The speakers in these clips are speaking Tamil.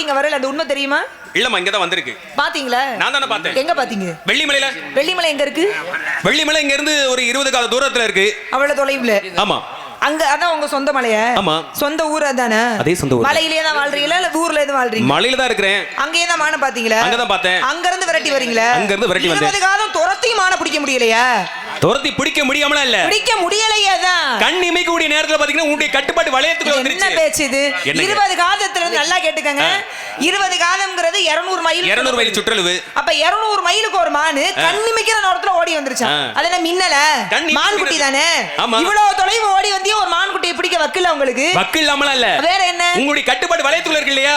மான்குட்டிங்க வரல அந்த உண்மை தெரியுமா? இல்லம்மா இங்க தான் வந்திருக்கு. பாத்தீங்களா? நான் தானே பார்த்தேன். எங்க பாத்தீங்க? வெள்ளிமலையில. வெள்ளிமலை எங்க இருக்கு? வெள்ளிமலை இங்க இருந்து ஒரு இருபது கால தூரத்துல இருக்கு. அவ்வளவு தொலைவுல? ஆமா. அங்க அதான் உங்க சொந்த மலையா? ஆமா. சொந்த ஊர் அதானே அதே சொந்த ஊர். மலையிலேயே தான் வாழ்றீங்களா இல்ல ஊர்ல எதுவும் வாழ்றீங்க? மலையில தான் இருக்கிறேன். அங்கேயே தான் மான பாத்தீங்களா அங்கதான் பார்த்தேன். அங்க இருந்து விரட்டி வரீங்களா? அங்க இருந்து விரட்டி வந்தேன். காலம் துரத்தையும் மான பிடிக்க முடியலையா? துரத்தி பிடிக்க முடியாமலாம் இல்ல? பிடிக்க முடியலையா தான் கண் இமைக்கக்கூடிய நேரத்துல பாத்தீங்கன்னா உங்களுடைய கட்டுப்பாட்டு வளையத்துக்குள்ள என்ன வந்துருச்சு. பேச்சு இது? என்னங்க? இருபது காலத்துல இருந்து நல்லா கேட்டுக்கங்க. இருபது காலம்ங்கிறது இருநூறு மைல் இருநூறு மைல் சுற்றளவு. அப்ப இருநூறு மைலுக்கு ஒரு மானு கண்ணிமைக்கிற நேரத்துல ஓடி வந்துருச்சான். அது என்ன மின்னல? கண் இமைக்கிற- மான்குட்டி தானே. இவ்வளவு தொலைவு ஓடி வந்தியே ஒரு மான்குட்டியை பிடிக்க வக்கல உங்களுக்கு? வக்கு இல்லாமலாம் இல்ல? வேற என்ன? உங்களுடைய கட்டுப்பாட்டு வளையத்துக்குள்ள இருக்கு இல்லையா.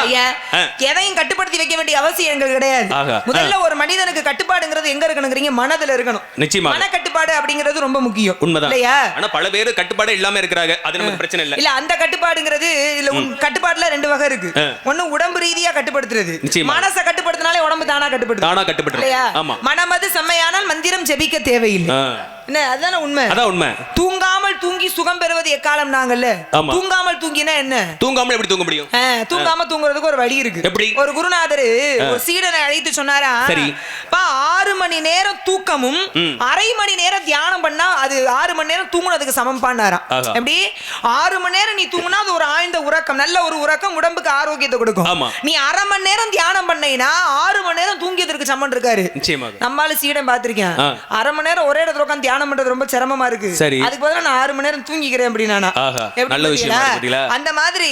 எதையும் கட்டுப்படுத்தி வைக்க வேண்டிய அவசியம் எங்களுக்கு கிடையாது. முதல்ல ஒரு மனிதனுக்கு கட்டுப்பாடுங்கிறது எங்க இருக்கணுங்கிறீங்க? மனதுல இருக்கணும். நிச்சயமாக. மன கட்டுப்பாடு அப்படிங்கிறது ரொம்ப முக்கியம். உண்மைதான். இல்லையா? ஆனா பல பேர் கட்டுப்பாடு இல்லாம இருக்கிறாங்க. அது நமக்கு பிரச்சனை இல்ல. இல்ல அந்த கட்டுப்பாடுங்கிறது இல்ல உன் கட்டுப்பாட்டுல ரெண்டு வகை இருக்கு. ஒண்ணு உடம்பு ரீதியா கட்டுப்படுத்துறது. மனசை கட்டுப்படுத்தினாலே உடம்பு தானா கட்டுப்படுத்தும். தானா கட்டுப்பட்டு இல்லையா? மனமது செம்மையானால் மந்திரம் ஜெபிக்க தேவையில்லை. என்ன அதுதானே உண்மை? அதான் உண்மை. தூங்காமல் தூங்கி சுகம் பெறுவது எக்காலம் நாங்கல்ல. தூங்காமல் தூங்கினா என்ன? தூங்காம எப்படி தூங்க முடியும்? தூங்காம தூங்குறதுக்கு ஒரு வழி இருக்கு. எப்படி? ஒரு குருநாதர் ஒரு சீடனை அழைத்து சொன்னாரா? சரி. பா ஆறு மணி நேரம் தூக்கமும். அரை மணி நேரம் தியானம் பண்ணா அது ஆறு மணி நேரம் தூங்குனதுக்கு சமம் பண்ணாராம். எப்படி? ஆறு மணி நேரம் நீ தூங்குனா அது ஒரு ஆழ்ந்த உறக்கம் நல்ல ஒரு உறக்கம் உடம்புக்கு ஆரோக்கியத்தை கொடுக்கும். நீ அரை மணி நேரம் தியானம் பண்ணீங்கன்னா ஆறு மணி நேரம் தூங்கியதற்கு சமன் இருக்காரு. நம்மால சீடன் பாத்திருக்கேன். அரை மணி நேரம் ஒரே இடத்துல உட்காந்து தியானம் பண்றது ரொம்ப சிரமமா இருக்கு சரி. அதுக்கு பதிலா நான் ஆறு மணி நேரம் தூங்கிக்கிறேன் அப்படின்னா நல்ல விஷயமா? அந்த மாதிரி.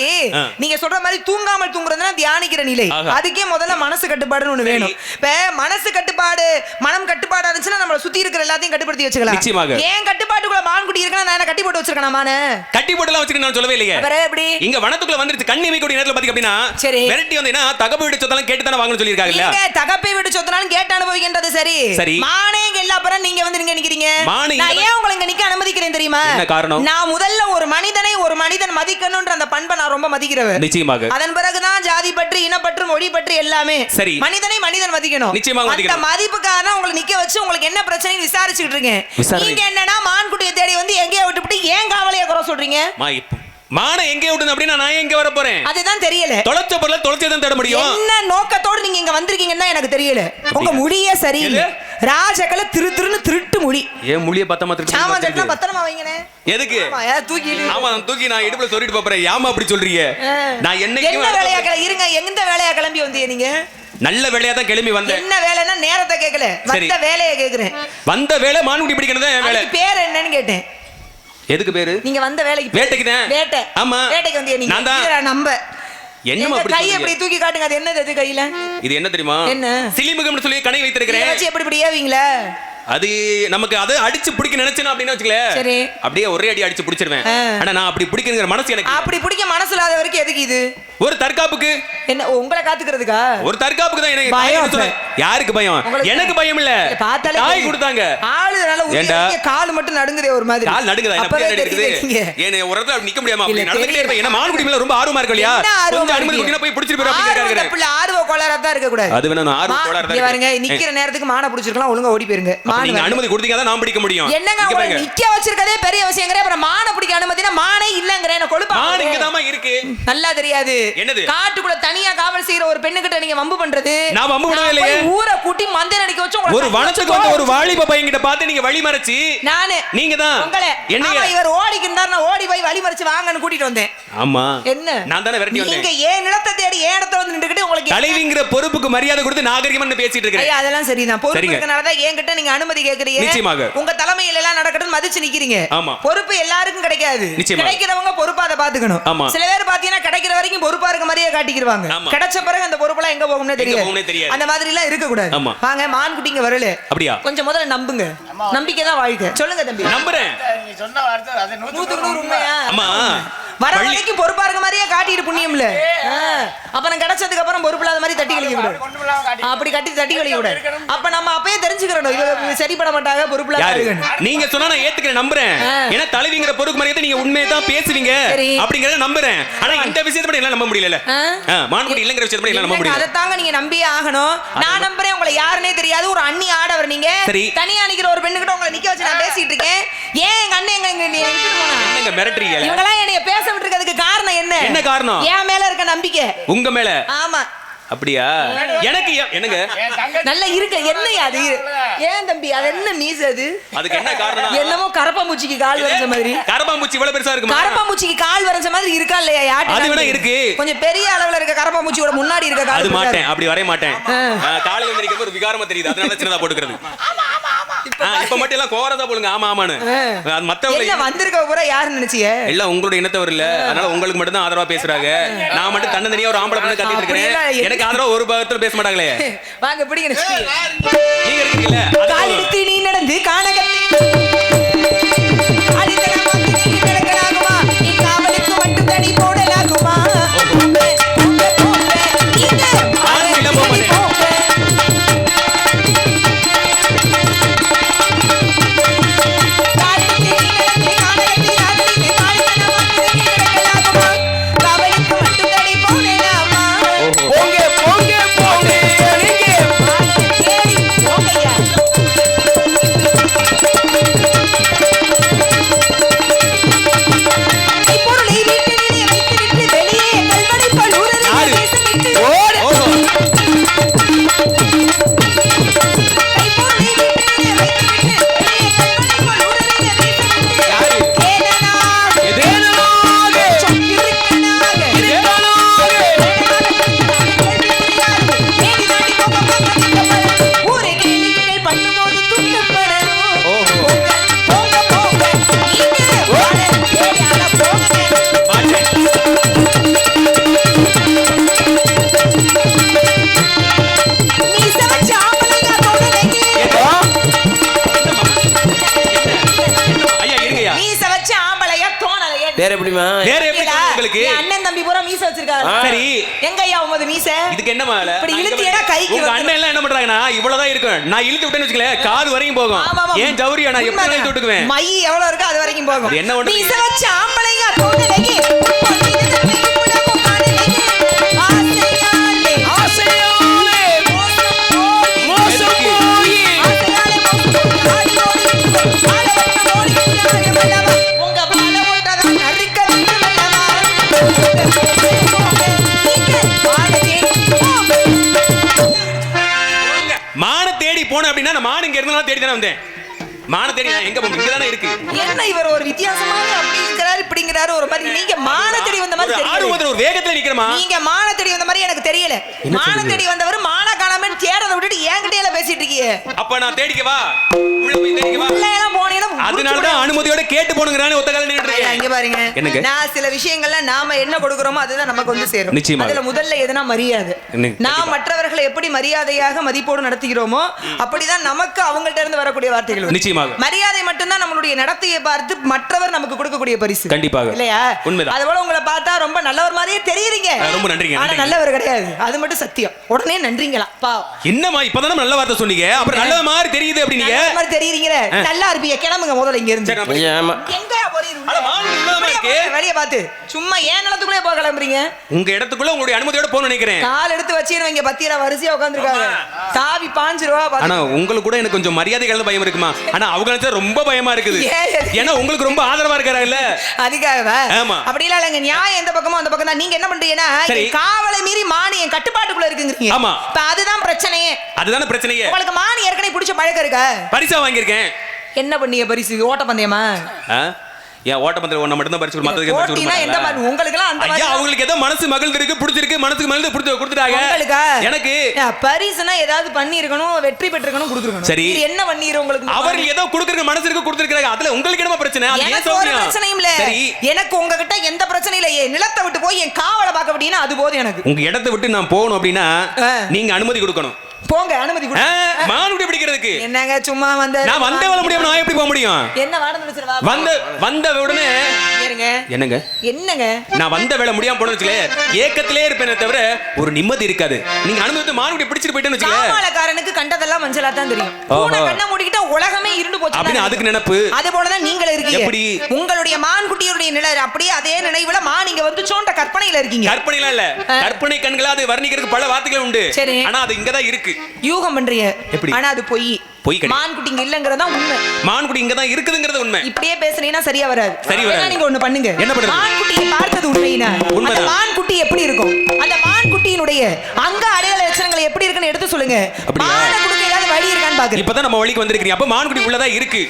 நீங்க சொல்ற மாதிரி தூங்காமல் தூங்குறதுனா தியானிக்கிற நிலை. அதுக்கே முதல்ல மனசு கட்டுப்பாடுன்னு ஒண்ணு. வேணும் இப்ப மனசு கட்டுப்பாடு மனம் கட்டுப்பாடா இருந்துச்சுன்னா நம்மள சுத்தி இருக்கிற எல்லாத்தையும் கட்டுப்படுத்தி வச்சுக்கலாம் நிச்சயமாக. ஏன் கட்டுப்பாட்டுக்குள்ள மான்குட்டி இருக்கா நான் கட்டி போட்டு வச்சிருக்கேன் மானு கட்டி போட்டுலாம் வச்சுட்டு நான் சொல்லவே இல்லையே அப்புறம் எப்படி இங்க வனத்துக்குள்ள வந்துருச்சு கண் இமைக்கூடிய நேரத்துல பாத்தீங்க அப்படின்னா சரி. விரட்டி வந்தீங்கன்னா தகப்பு வீடு சொத்தெல்லாம் கேட்டு தானே வாங்கணும்னு சொல்லியிருக்காங்க தகப்பை விட்டு சொத்தனாலும் கேட்டு அனுபவிக்கின்றது சரி சரி. மானே எல்லா நீங்க வந்து நீங்க நிக்கிறீங்க மானு இங்க நான் ஏன் உங்களை இங்க நிக்க அனுமதிக்கிறேன் தெரியுமா? காரணம்? நான் முதல்ல ஒரு மனிதனை ஒரு மனிதன் மதிக்கணும்ன்ற அந்த பண்பை நான் ரொம்ப மதிக்கிறவன். நிச்சயமாக. அதன் பிறகுதான் ஜாதி பற்று இனப்பற்று மொழி பற்று எல்லாமே. சரி. மனிதனை மனிதன் மதிக்கணும். நிச்சயமாக அந்த மதிக்கணும். மதிப்புக்காக தான் உங்களை நிக்க வச்சு உங்களுக்கு என்ன பிரச்சனை விசாரிச்சுக்கிட்டு இருக்கேன். நீங்க என்னன்னா மான்குட்டியை தேடி வந்து எங்கேயோ விட்டுவிட்டு ஏன் காவலைய குறை சொல்றீங்க? மான எங்கே விடுது அப்படின்னா நான் எங்க வர போறேன்? அதுதான் தெரியல. தொலைச்ச பொருளை தொலைச்சே தான் தேட முடியும். என்ன நோக்கத்தோடு நீங்க இங்க வந்திருக்கீங்கன்னு எனக்கு தெரியல. உங்க முடியே சரியில்லை. ராஜகல திரு திருன்னு திருட்டு முடி. ஏன் மொழியை பத்தமா திருப்பி சாமா வச்சிருக்கு? சட்டா பத்திரமா வைங்கனே எதுக்கு? ஆமா, தூக்கிட்டு ஆமா நான் தூக்கி நான் இடுப்புல சொல்லிட்டு போறேன். ஏமா அப்படி சொல்றீங்க. நான் என்ன என்னைக்கும் வேலையா இருங்க எந்த வேலையா கிளம்பி வந்தீங்க நீங்க? நல்ல வேலையா தான் கிளம்பி வந்தேன். என்ன வேலைன்னா நேரத்தை கேட்கல. வந்த வேலையை கேக்குறேன். வந்த வேலை மான்குட்டி பிடிக்கிறது தான் வேலை. பேர் என்னன்னு கேட்டேன். எதுக்கு பேரு? நீங்க வந்த வேலைக்கு. வேட்டைக்கு தான். வேட்டை. ஆமா. வேட்டைக்கு வந்தீங்க நீங்க. நான் தான். நம்ப. அப்படி கை? எப்படி தூக்கி காட்டுங்க அது என்னது அது கையில இது என்ன தெரியுமா என்ன? சிலிமுகம்னு சொல்லி கணை இதை வைத்திருக்கிறேன் எப்படி இப்படி ஏவீங்களா அது நமக்கு அதை அடிச்சு பிடிக்க நினைச்சேன் அப்படின்னு வச்சுக்கல சரி. அப்படியே ஒரே அடி அடிச்சு பிடிச்சிருவேன். ஆனா நான் அப்படி பிடிக்கிற மனசு எனக்கு அப்படி பிடிக்க மனசு இல்லாத வரைக்கும் எதுக்கு இது ஒரு தற்காப்புக்கு என்ன உங்களை காத்துக்கிறதுக்கா ஒரு தற்காப்புக்கு தான் எனக்கு பயம். யாருக்கு பயம் எனக்கு பயம் இல்ல பார்த்தாலே தெரியுது. கொடுத்தாங்க ஆளு நல்ல ஏண்டா? கால் மட்டும் நடுங்குதே ஒரு மாதிரி கால் நடுங்குதா என்ன நீங்க. என்ன ஒரு இடத்துல அப்படி நிக்க முடியாம அப்படி நடந்துட்டே. இருப்பேன் என்ன மான்குடி மேல ரொம்ப ஆர்வமா இருக்கு இல்லையா கொஞ்சம் அனுமதி? கொடுத்தீங்கன்னா போய் பிடிச்சிட்டு ஆர்வம் அப்படின்னு தப்பு இல்ல, ஆர்வ கோளாறா தான் இருக்க கூடாது அது வேணா நான் ஆர்வ கோளாறு தான் பாருங்க. நிக்கிற நேரத்துக்கு மான பிடிச்சிருக்கலாம் ஒழுங்கா ஓடி போயிருங்க மான் நீங்க. அனுமதி கொடுத்தீங்க நான் பிடிக்க முடியும். என்னங்க இங்க உங்களை. நிக்க வச்சிருக்கதே பெரிய விஷயங்கிற அப்புறம் மானை பிடிக்க அனுமதினா மானே இல்லங்கிற என்ன கொழுப்பா மான் இங்கதாம்மா இருக்கு. நல்லா தெரியாது. என்னது? காட்டுக்குள்ள தனியா காவல் செய்யற ஒரு பெண்ணுகிட்ட நீங்க வம்பு பண்றது? நான் வம்பு பண்ணவே நான் இல்லையே. ஊரை கூட்டி மந்தை நடிக்க வச்சு ஒரு வனத்துக்கு வந்து ஒரு வாலிப பையன் கிட்ட பார்த்து நீங்க வழி மறைச்சு நானு. நீங்க தான். உங்களை. ஆமா, இவர் ஓடிக்கு இருந்தார் நான் ஓடி போய் வழி மறிச்சு வாங்கன்னு கூட்டிட்டு வந்தேன். ஆமா. என்ன? நான் தானே விரட்டி நீங்க வந்தேன் ஏன் நிலத்தை தேடி ஏன் இடத்துல வந்து நின்றுகிட்டு உங்களுக்கு என்ன- தலைவிங்கிற பொறுப்புக்கு மரியாதை கொடுத்து நாகரிகமா நான் பேசிட்டு இருக்கிறேன். ஐயா அதெல்லாம் சரிதான். பொறுப்பு. இருக்கனால தான் என்கிட்ட நீங்க அனுமதி கேக்குறீங்க நிச்சயமாக. உங்க தலைமையில எல்லாம் நடக்கட்டும் மதிச்சு நிக்கிறீங்க ஆமா. பொறுப்பு எல்லாருக்கும் கிடைக்காது. கிடைக்கிறவங்க பொறுப்பா அதை பாத்துக்கணும் ஆமா. சில பேர் பாத்தீங்கன்னா கிடைக்கிற வரைக்கும் பொறுப்பா இருக்க மாதிரியே காட்டிக்கிருவாங்க ஆமா. கிடைச்ச பிறகு அந்த பொறுப்பெல்லாம் எங்க போகும்னே தெரியாது. அந்த மாதிரி எல்லாம் இருக்க கூடாது. வாங்க மான் குட்டிங்க வரல அப்படியா கொஞ்சம் முதல்ல நம்புங்க நம்பிக்கை தான் வாழ்க்கை சொல்லுங்க தம்பி. நம்புறேன். நீ சொன்ன வார்த்தை அது நூத்துக்கு நூறு உண்மையா? அம்மா வர வரைக்கும் பொறுப்பா இருக்க மாதிரியே காட்டிட்டு புண்ணியம்ல. அப்புறம் கிடைச்சதுக்கு அப்புறம் பொறுப்பு இல்லாத மாதிரி தட்டி கழிக்க காட்டி அப்படி கட்டி தட்டி கழிக்க கூடாது அப்ப நம்ம அப்பயே தெரிஞ்சுக்கிறோம் சரிப்பட மாட்டாங்க பொறுப்பு இல்லாத யாரு? இருக்கணும். நீங்க சொன்னா நான் ஏத்துக்கிறேன் நம்புறேன். ஏன்னா தலைவிங்கிற பொறுப்பு மரியாதை நீங்க உண்மையை தான் பேசுவீங்க. சரி. அப்படிங்கறத நம்புறேன். ஆனா இந்த விஷயத்தை பத்தி எல்லாம் நம்ப முடியல? மான்குடி இல்லங்கிற விஷயத்தை பத்தி எல்லாம் நம்ப முடியல. அதைத்தாங்க நீங்க நம்பியே ஆகணும். நான் நம்புறேன் உங்களை யாருன்னே தெரியாது. ஒரு அண்ணி ஆடவர் நீங்க. சரி. தனியா நிக்கிற ஒரு உங்களை நிக்க வச்சு நான் பேசிட்டு இருக்கேன் ஏன் எங்க அண்ணன் எங்க எங்க போனா? என்னங்க மிரட்டுறீங்க என்னைய பேச விட்டுருக்கிறதுக்கு காரணம் என்ன? என்ன காரணம்? என் மேல இருக்க நம்பிக்கை. உங்க மேல? ஆமா. அப்படியா? எனக்கு என்னங்க? நல்லா இருக்க என்னையா அது? ஏன் தம்பி அது என்ன மீஸ் அது? அதுக்கு என்ன காரணம் என்னமோ கரப்பாம்பூச்சிக்கு கால் வரைஞ்ச மாதிரி. கரப்பாம்பூச்சி இவ்வளவு பெருசா இருக்குமா? கரப்பாம்பூச்சிக்கு கால் வரைஞ்ச மாதிரி இருக்கா இல்லையா? யாட்டு அது வேணா இருக்கு. கொஞ்சம் பெரிய அளவுல இருக்க கரப்பாம்பூச்சியோட முன்னாடி இருக்க கால் அது. மாட்டேன் அப்படி வரைய மாட்டேன். காலையில வந்து ஒரு விகாரமா தெரியுது. அதனால சின்னதா போட்டுக்கிறது. இப்ப மட்டும் எல்லாம் கோரதா போடுங்க. ஆமா ஆமான்னு. மத்தவங்க வந்திருக்க பூரா யாருன்னு நினைச்சிய? எல்லாம் உங்களுடைய இனத்தவர் இல்ல. அதனால உங்களுக்கு மட்டும் தான் ஆதரவா பேசுறாங்க. நான் மட்டும் தன்னந்தனியா ஒரு ஆம்பளை பொண்ணு கத்திட்டு இருக்கிறேன். எதுக்கு? எனக்கு ஆதரவா ஒரு பாகத்துல பேச மாட்டாங்களே வாங்க பிடிங்க நீங்க கால். எடுத்து நீ நடந்து காணகத்தை இங்க இழுத்தீங்கன்னா பாருங்க. கைக்கு உங்க. அண்ணன் எல்லாம் என்ன பண்றாங்கன்னா இவ்வளவுதான் இருக்கும் நான் இழுத்து விட்டேன்னு வச்சுக்கல காது வரையும் போகும். ஏன் ஜவுரியா நான் எப்படி. இழுத்து விட்டுக்குவேன் மை எவ்வளவு இருக்கோ அது வரைக்கும் போகும் என்ன ஒண்ணு மீச வச்ச ஆம்பளைங்க தோணலைங்க அப்படின்னா நான் மான் இங்க இருந்தாலும் தேடி தானே வந்தேன். மான தேடி நான் எங்க இங்க தானே இருக்கு. என்ன இவர் ஒரு வித்தியாசமாக அப்படிங்கிறாரு இப்படிங்கிறாரு ஒரு மாதிரி. நீங்க மானத்தடி வந்த மாதிரி ஒரு ஆர்வத்துல ஒரு வேகத்துல நிக்கிறமா நீங்க மானத்தடி வந்த மாதிரி எனக்கு தெரியல. என்ன மானத்தடி வந்தவர் மான காணாம தேடதை விட்டுட்டு என்கிட்ட எல்லாம் பேசிட்டு இருக்கீங்க அப்ப நான் தேடிக்கவா? உள்ள போய் தேடிக்கவா? உள்ள எல்லாம் போனீங்கன்னா அதனாலதான் அனுமதியோட கேட்டு போனுங்கிறானே ஒத்த கால நின்னுட்டு இங்க பாருங்க. என்னங்க? நான் சில விஷயங்கள்ல நாம என்ன கொடுக்கறோமோ அதுதான் நமக்கு வந்து சேரும். நிச்சயமாக. அதுல முதல்ல எதுனா மரியாதை. நான். மற்றவர்களை எப்படி மரியாதையாக மதிப்போடு நடத்துகிறோமோ அப்படிதான் நமக்கு அவங்கள்ட்ட இருந்து வரக்கூடிய வார்த்தைகள். நிச்சயமாக. மரியாதை மட்டும்தான் நம்மளுடைய நடத்தையை பார்த்து மற்றவர் நமக்கு கொடுக்கக்கூடிய பரிசு. கண்டிப்பாக. இல்லையா? உண்மைதான். அது போல உங்களை பார்த்தா ரொம்ப நல்லவர் மாதிரியே தெரியுறீங்க. ரொம்ப நன்றிங்க, ஆனா. நல்லவர் கிடையாது. அது மட்டும் சத்தியம். உடனே நன்றிங்களா? பா என்னம்மா இப்பதானே நல்ல வார்த்தை சொன்னீங்க? அப்புறம் நல்ல மாதிரி தெரியுது நல்லவர் மாதிரி தெரியுறீங்களே? நல்லா இருப்பீங்க. கிளம்புங்க. முதல்ல இங்க இருந்து. ஆமா. எங்க. வெளிய பார்த்து. சும்மா ஏன் நிலத்துக்குள்ளே போக கிளம்புறீங்க? உங்க இடத்துக்குள்ள உங்களுடைய அனுமதியோட போக நினைக்கிறேன். கால் எடுத்து வச்சிருவீங்க பத்தியரா வரிசையா உட்காந்துருக்காங்க தாவி பாஞ்சிருவா ஆனா உங்களுக்கு கூட எனக்கு கொஞ்சம் மரியாதை கலந்த பயம் இருக்குமா? ஆனா அவங்க நினைச்சா ரொம்ப பயமா இருக்குது? ஏன்னா உங்களுக்கு ரொம்ப ஆதரவா இருக்காருல்ல அதுக்காகவா? ஆமா. அப்படிலாம் இல்லைங்க நியாயம் எந்த பக்கமோ அந்த பக்கம் தான் நீங்க என்ன பண்றீங்கன்னா காவலை மீறி மானி என் கட்டுப்பாட்டுக்குள்ள இருக்குங்கிறீங்க. ஆமா. இப்ப அதுதான் பிரச்சனையே. அதுதானே பிரச்சனையே. உங்களுக்கு மானி ஏற்கனவே பிடிச்ச பழக்கம் இருக்கா? பரிசா வாங்கியிருக்கேன். என்ன பண்ணீங்க பரிசு? ஓட்ட பந்தயமா? ஆ? ஏன் ஓட்டப்பந்தல் ஒண்ணு மட்டும் தான் பரிசு மத்ததுக்கு பரிசு போட்டினா கொடுக்க எந்த மாட்டாங்களா? மாதிரி? உங்களுக்கு எல்லாம் அந்த மாதிரி ஐயா அவங்களுக்கு ஏதோ மனசு மகிழ்ந்து இருக்கு பிடிச்சிருக்கு மனசுக்கு மகிழ்ந்து பிடிச்சு கொடுத்துட்டாங்க. உங்களுக்கா? எனக்கு பரிசுனா ஏதாவது பண்ணி இருக்கணும் வெற்றி பெற்றிருக்கணும் கொடுத்துருக்கணும். சரி. என்ன பண்ணிரு உங்களுக்கு? அவர் ஏதோ கொடுக்கற மனசு இருக்கு கொடுத்துருக்காங்க அதுல உங்களுக்கு என்ன பிரச்சனை? எனக்கு ஒரு பிரச்சனையும் இல்ல. எனக்கு உங்ககிட்ட எந்த பிரச்சனையும் இல்ல. என் நிலத்தை விட்டு போய் என் காவலை பார்க்க அப்படின்னா அது போதும் எனக்கு. உங்க இடத்தை விட்டு நான் போகணும் அப்படின்னா. நீங்க அனுமதி கொடுக்கணும். போங்க அனுமதி மானுடைய பிடிக்கிறதுக்கு. என்னங்க சும்மா வந்த நான் வந்த வேலை முடியாம எப்படி போக முடியும்? என்ன வாடம் வச்சிருவா வந்த வந்த உடனே என்னங்க? என்னங்க? நான் வந்த வேலை முடியாம போன வச்சுக்கல ஏக்கத்திலே இருப்பேனே தவிர ஒரு நிம்மதி இருக்காது. நீங்க அனுமதி மானுடைய பிடிச்சிட்டு போயிட்டேன்னு வச்சுக்கல கண்டதெல்லாம் மஞ்சளா தான் தெரியும். கண்ணை மூடிக்கிட்டா உலகமே இருண்டு போச்சு அப்படின்னு அதுக்கு நினைப்பு. அது போலதான் நீங்கள் இருக்கீங்க. எப்படி? உங்களுடைய மான்குட்டியுடைய நிலை அப்படியே அதே நினைவுல மான் இங்க வந்து சோண்ட கற்பனையில இருக்கீங்க. கற்பனைலாம் இல்ல. கற்பனை கண்களா அது வர்ணிக்கிறதுக்கு பல வார்த்தைகள் உண்டு. சரி. ஆனா அது இங்கதான் இருக்கு. யூகம் பண்றீங்க. எப்படி? ஆனா அது பொய். பொய் கிடையாது. மான் குட்டி இங்க இல்லங்கறதா உண்மை மான்குடி இங்க தான் இருக்குதுங்கிறது உண்மை இப்படியே பேசுனீங்கன்னா சரியா வராது சரி வராது. நீங்க ஒண்ணு பண்ணுங்க என்ன பண்றது? மான் குட்டியை பார்த்தது உண்மையினா அந்த. மான் குட்டி எப்படி இருக்கும் அந்த மான் குட்டியினுடைய அங்க அடையாள லட்சணங்கள் எப்படி இருக்குன்னு எடுத்து சொல்லுங்க அப்படியா? மான குடுக்க ஏதாவது வழி இருக்கான்னு பாக்குறேன் இப்பதான் நம்ம வழிக்கு வந்திருக்கிறீங்க அப்ப மான்குடி உள்ளதா இருக்கு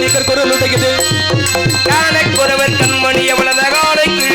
நிகர் குரலுடையது காண குறவர் கண்மணி எவ்வளவு காலை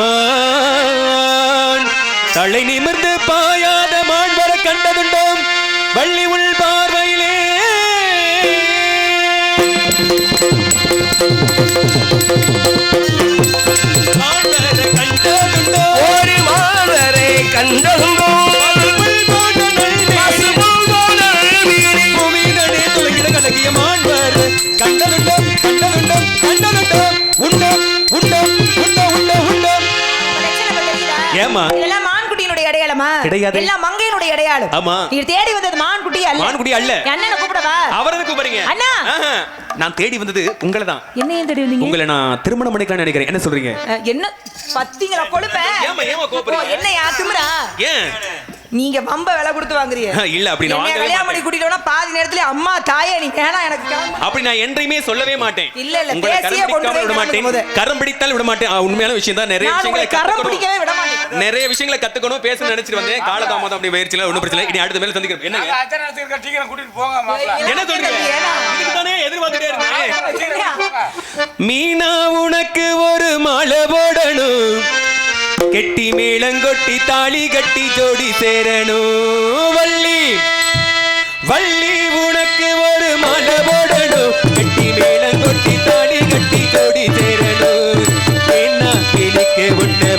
மான் தலை நிமிர்ந்து பாயாத மான் வர கண்டதுண்டோம். வள்ளி உள் பார்வையிலே. கண்டதுண்டோ ஒரு மாதரை கண்டதுண்டோ பசும்புல் போன்ற நல்வேலி கிடையாது. எல்லாம் மங்கையினுடைய அடையாளம். ஆமா. நீ தேடி வந்தது மான்குட்டி அல்ல. மான்குடி அல்ல. என் அண்ணனை கூப்பிடவா? அவரது கூப்பிடுறீங்க. அண்ணா. நான் தேடி வந்தது உங்களை தான் என்ன ஏன் தேடி வந்தீங்க? உங்களை நான் திருமணம் பண்ணிக்கலாம்னு நினைக்கிறேன். என்ன சொல்றீங்க? என்ன? பத்திங்களா கொழுப்ப? ஏம்மா, ஏம்மா கோபப்படுறீங்க? என்ன யா திமிரா? ஏன்? நீங்க வம்ப விலை கொடுத்து வாங்குறீங்க. இல்ல, அப்படி நான் கல்யாணம் பண்ணி. கூட்டிட்டோம்னா பாதி நேரத்துல அம்மா தாயே நீ வேணாம் எனக்கு. அப்படி நான் என்றையுமே சொல்லவே மாட்டேன். இல்ல, இல்ல, தேசிய கரம் கொண்டு விட மாட்டேன். கரம் பிடித்தால் விட மாட்டேன். உண்மையான விஷயம் தான். நிறைய விஷயங்களை கரம் கத்துக்கணும். பிடிக்கவே விட மாட்டேன். நிறைய விஷயங்களை கத்துக்கணும். பேச நினைச்சிட்டு வந்தேன். காலதாமதம் அப்படி பயிற்சியில ஒண்ணும் பிரச்சனை இல்லை. இனி அடுத்த மேல சந்திக்கிறோம். சீக்கிரம் கூட்டிட்டு போங்க என்ன சொல்றீங்க? ஏன்னா? இதுக்கு தானே எதிர்பார்த்துட்டே இருந்தேன்? மீனா உனக்கு ஒரு மாலை போடணும். கெட்டி மேளங்கொட்டி தாலி கட்டி ஜோடி சேரணும். வள்ளி வள்ளி உனக்கு ஒரு மாலை போடணும். கெட்டி மேளங்கொட்டி தாலி கட்டி ஜோடி சேரணும். என்ன கிளிக்கு ஒன்று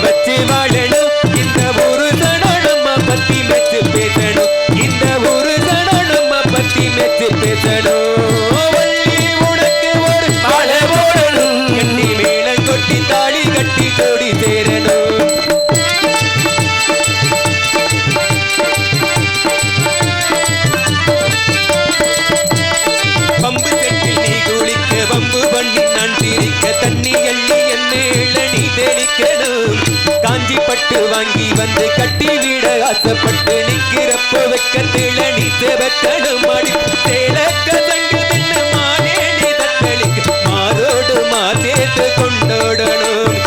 பட்டு வாங்கி வந்து கட்டி விட ஆசைப்பட்டு நிக்கிறப்ப வெக்கத்தில நீ தேவத்தனம் அடி. தேலக்க தங்க தின்ன மானே நீ தத்தளிக்க மாதோடு மாதேத்து கொண்டோடணும்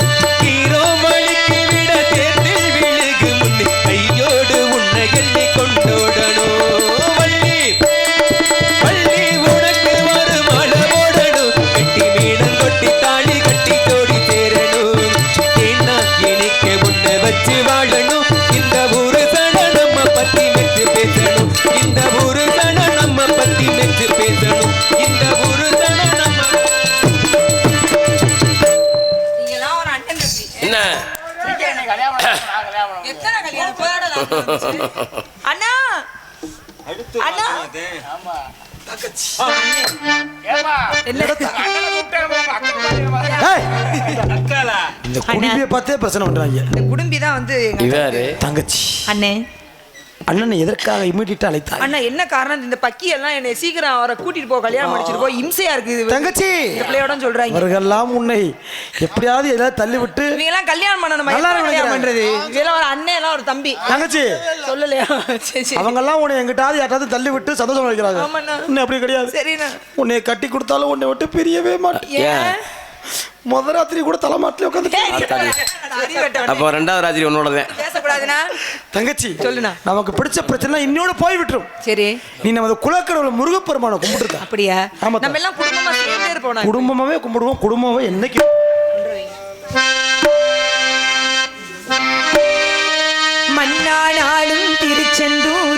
கீரோ மழுக்கி விட தேர்த்தில் விழுகு முன்னே. கையோடு உன்னை எண்ணி கொண்டோ மாதிரி வா. அக்காளா? இந்த குடும்பியை பார்த்தே பிரச்சனை பண்றாங்க. இந்த குடும்பி தான் வந்து தங்கச்சி. அண்ணே. அண்ணனை எதற்காக இமீடியட்டா அழைத்தார் அண்ணா என்ன காரணம்? இந்த பக்கி எல்லாம் என்னை சீக்கிரம் அவரை கூட்டிட்டு போ கல்யாணம் முடிச்சிருக்கோ இம்சையா இருக்கு இது. தங்கச்சி! இந்த பிள்ளையோட சொல்றாங்க. அவர்கள்லாம் உன்னை எப்படியாவது ஏதாவது தள்ளி விட்டு இவங்க எல்லாம் கல்யாணம் பண்ணணும் எப்ப கல்யாணம். பண்றது? இதெல்லாம் ஒரு அண்ணன் எல்லாம் ஒரு தம்பி. தங்கச்சி! சொல்லலையா? சரி சரி. அவங்கெல்லாம் உன்னை எங்கிட்டாவது யாராவது தள்ளி விட்டு சந்தோஷம். உன்னை அப்படி கிடையாது. சரிண்ணா. உன்னை கட்டி கொடுத்தாலும் உன்னை விட்டு பிரியவே மாட்டேன். ஏன்? முத ராத்திரி கூட தலைமாட்டில் உட்காந்து. அப்போ ரெண்டாவது ராத்திரி உன்னோடதேன் பேசக்கூடாதுண்ணா. தங்கச்சி சொல்லுண்ணா. நமக்கு பிடிச்ச பிரச்சனை இன்னோட போய் விட்டுரும் சரி. நீ நமது குலக்கடவுள முருகப்பெருமானை கும்பிட்டுருக்க. அப்படியா? ஆமா நம்ம எல்லாம் குடும்பமா சேர்ந்தே இருப்போம். குடும்பமாவே கும்பிடுவோம் குடும்பமாவே என்னைக்கு மண்ணானாலும் திருச்செந்தூரில்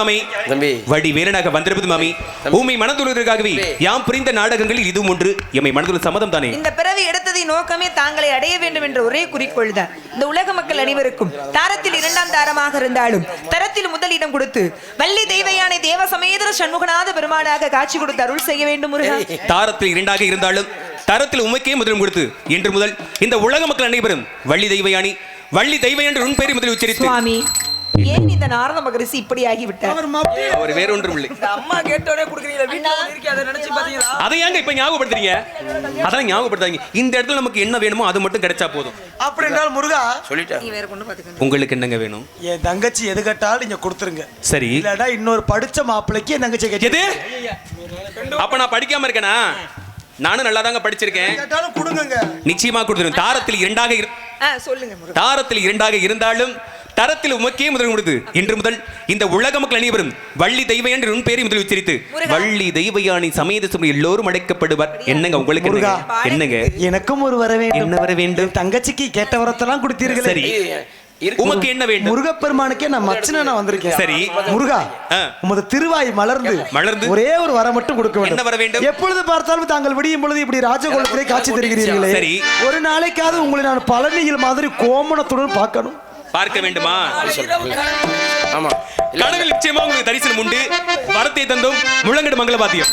அமை தம்பி. வடி வேடனாக வந்திருப்பதும் அமை உம்மை மனதுள்ளதற்காகவே யாம் புரிந்த நாடகங்களில் இதுவும் ஒன்று. எம்மை மனதுள்ள சம்மதம் தானே? இந்த பிறவி எடுத்ததை நோக்கமே தாங்களை அடைய வேண்டும் என்ற ஒரே குறிக்கோள் தான் இந்த உலக மக்கள் அனைவருக்கும் தாரத்தில் இரண்டாம் தாரமாக இருந்தாலும் தரத்தில் முதலிடம் கொடுத்து வள்ளி தெய்வயானை தேவ சமேதர சண்முகநாத பெருமானாக காட்சி கொடுத்து அருள் செய்ய வேண்டும் முருகா. தாரத்தில் இரண்டாக இருந்தாலும் தரத்தில் உமைக்கே முதலிடம் கொடுத்து இன்று முதல் இந்த உலக மக்கள் அனைவரும் வள்ளி தெய்வயானி வள்ளி தெய்வ என்று உன் பெயரை முதலில் உச்சரித்து. சுவாமி ஏன் இந்த நாரத மகரிஷி இப்படி ஆகிவிட்டார் அவர் வேறொன்றும் இல்லை இந்த அம்மா கேட்டோடனே குடுக்குறீங்களா வீட்டுல அதை நினைச்சு பாத்தீங்களா? அதை ஏங்க இப்ப ஞாபகப்படுத்துறீங்க? அதெல்லாம் ஞாபகப்படுத்தாங்க இந்த இடத்துல நமக்கு என்ன வேணுமோ அது மட்டும் கிடைச்சா போதும். அப்படி என்றால் முருகா சொல்லிட்டேன் நீ வேற கொண்டு பாத்துக்க உங்களுக்கு என்னங்க வேணும்? என் தங்கச்சி எது கேட்டாலும் நீங்க கொடுத்துருங்க. சரி. இல்லடா இன்னொரு படிச்ச மாப்பிளைக்கு என் தங்கச்சி கேட்டு எது? அப்ப நான் படிக்காம இருக்கேனா? நானும் நல்லா தாங்க படிச்சிருக்கேன் கேட்டாலும் கொடுங்க நிச்சயமா கொடுத்துருவேன். தாரத்தில் இரண்டாக சொல்லுங்க முருகா. தாரத்தில் இரண்டாக இருந்தாலும் தரத்தில் உமக்கே முதல் கொடுத்து. இன்று முதல் இந்த உலக மக்கள் அனைவரும் வள்ளி தெய்வ என்று உன் பேரை முதல் உச்சரித்து முருகா. வள்ளி தெய்வயானி சமேத சுமி எல்லோரும் அடைக்கப்படுவார். என்னங்க உங்களுக்கு என்னங்க? எனக்கும் ஒரு வர வேண்டும். என்ன வர வேண்டும்? தங்கச்சிக்கு கேட்ட வரத்தெல்லாம் கொடுத்தீர்களே. சரி. உமக்கு என்ன வேண்டும்? முருகப்பெருமானுக்கே நான் மச்சனா நான் வந்திருக்கேன். சரி. முருகா. உமது திருவாய் மலர்ந்து மலர்ந்து? ஒரே ஒரு வரம் மட்டும் கொடுக்க வேண்டும். என்ன வர வேண்டும்? எப்பொழுது பார்த்தாலும் தாங்கள் விடியும் பொழுது இப்படி ராஜகோலத்திலே காட்சி தருகிறீர்களே. சரி. ஒரு நாளைக்காவது உங்களை நான் பழனியில் மாதிரி கோமணத்துடன் பார்க்கணும். பார்க்க வேண்டுமா? ஆமா. கடவுள் நிச்சயமா உங்களுக்கு தரிசனம் உண்டு. வரத்தை தந்தும் முழங்கடு மங்கள பாத்தியம்